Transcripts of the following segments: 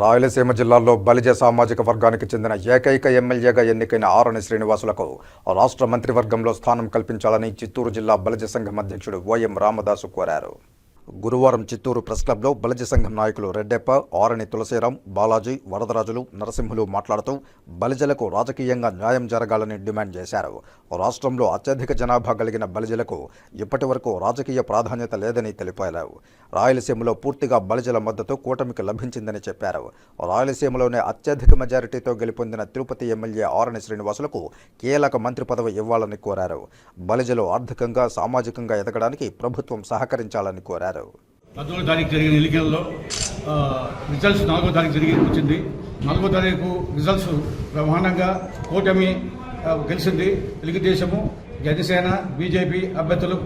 రాయలసీమ జిల్లాలో బలిజ సామాజిక వర్గానికి చెందిన ఏకైక ఎమ్మెల్యేగా ఎన్నికైన ఆరణి శ్రీనివాసులకు రాష్ట్ర మంత్రివర్గంలో స్థానం కల్పించాలని చిత్తూరు జిల్లా బలిజ సంఘం అధ్యక్షుడు ఓఎం రామదాసు కోరారు. గురువారం చిత్తూరు ప్రెస్ క్లబ్లో బలిజ సంఘం నాయకులు రెడ్డెప్ప ఆరణి తులసీరాం బాలాజీ వరదరాజులు నరసింహులు మాట్లాడుతూ బలిజలకు రాజకీయంగా న్యాయం జరగాలని డిమాండ్ చేశారు. రాష్ట్రంలో అత్యధిక జనాభా కలిగిన బలిజలకు ఇప్పటి వరకు రాజకీయ ప్రాధాన్యత లేదని తెలిపారు. రాయలసీమలో పూర్తిగా బలిజల మద్దతు కూటమికి లభించిందని చెప్పారు. రాయలసీమలోనే అత్యధిక మెజారిటీతో గెలుపొందిన తిరుపతి ఎమ్మెల్యే ఆరణి శ్రీనివాసులకు కీలక మంత్రి పదవి ఇవ్వాలని కోరారు. బలిజలు ఆర్థికంగా సామాజికంగా ఎదగడానికి ప్రభుత్వం సహకరించాలని కోరారు. పద్నాలుగో తారీఖు జరిగిన ఎన్నికల్లో రిజల్ట్స్ నాలుగో తారీఖు జరిగి వచ్చింది. నాలుగో తారీఖు రిజల్ట్స్ బ్రహ్మాండంగా కూటమి గెలిచింది. తెలుగుదేశము జనసేన బీజేపీ అభ్యర్థులు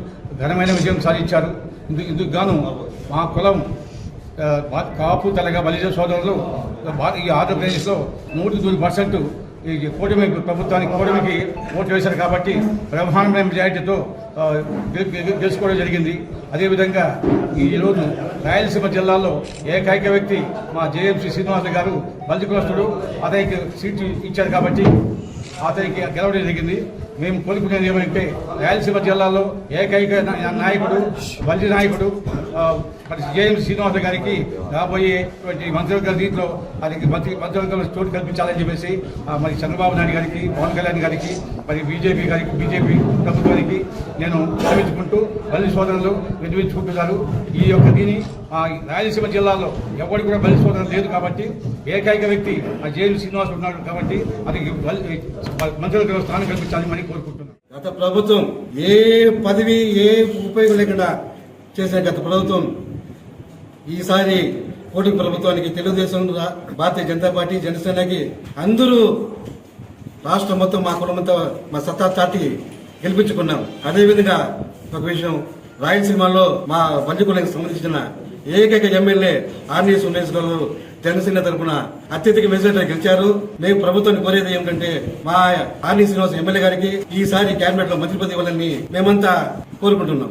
ఘనమైన విజయం సాధించారు. ఇందుకు ఇందుకు గాను మా కులం కాపు తెలగ బలిజ సోదరులు ఈ ఆంధ్రప్రదేశ్లో నూటికి నూరు పర్సెంట్ ఈ కూటమి ప్రభుత్వానికి కూటమికి ఓటు వేశారు కాబట్టి బ్రహ్మాండమైన మెజారిటీతో గెలుచుకోవడం జరిగింది. అదేవిధంగా ఈరోజు రాయలసీమ జిల్లాలో ఏకైక వ్యక్తి మా జేఎంసీ శ్రీనివాస గారు బలిజ కులస్తుడు. అతనికి సీటు ఇచ్చారు కాబట్టి అతనికి గెలవడం జరిగింది. మేము కోరుకునేది ఏమంటే రాయలసీమ జిల్లాలో ఏకైక నాయకుడు బలిజ నాయకుడు జేఎం శ్రీనివాస గారికి రాబోయేటువంటి మంత్రివర్గ దీంట్లో అది మంత్రి మంత్రివర్గంలో చోటు కల్పించాలని చెప్పేసి మరి చంద్రబాబు నాయుడు గారికి పవన్ కళ్యాణ్ గారికి మరి బీజేపీ గారికి బీజేపీ ప్రభుత్వానికి నేను విన్నవించుకుంటూ బలి సోదరులు విన్నవించుకుంటున్నారు ఈ యొక్క దీని రాయలసీమ జిల్లాలో ఎవరికి కూడా బలి సోదరులు లేదు కాబట్టి ఏకైక వ్యక్తి జేఎం శ్రీనివాస్ ఉన్నాడు కాబట్టి అది మంత్రులకు స్థానం కల్పించాలని మరి కోరుకుంటున్నాను గత ప్రభుత్వం ఏ పదవి ఏ ఉపయోగం లేకుండా చేసిన గత ప్రభుత్వం. ఈసారి కోటి ప్రభుత్వానికి తెలుగుదేశం భారతీయ జనతా పార్టీ జనసేనకి అందరూ రాష్ట్రం మొత్తం మా కులమంతా మా సత్తా చాటి గెలిపించుకున్నాం. అదేవిధంగా ఒక విషయం రాయలసీమలో మా బంజుకులకు సంబంధించిన ఏకైక ఎమ్మెల్యే ఆర్నీ సురేష్ గారు జనసేన తరఫున అత్యధిక మెజార్టీ గెలిచారు. మేము ప్రభుత్వాన్ని కోరేది ఏమిటంటే మా ఆర్ని శ్రీనివాస్ ఎమ్మెల్యే గారికి ఈసారి కేబినెట్లో మంత్రి పదవి ఇవ్వాలని మేమంతా కోరుకుంటున్నాం.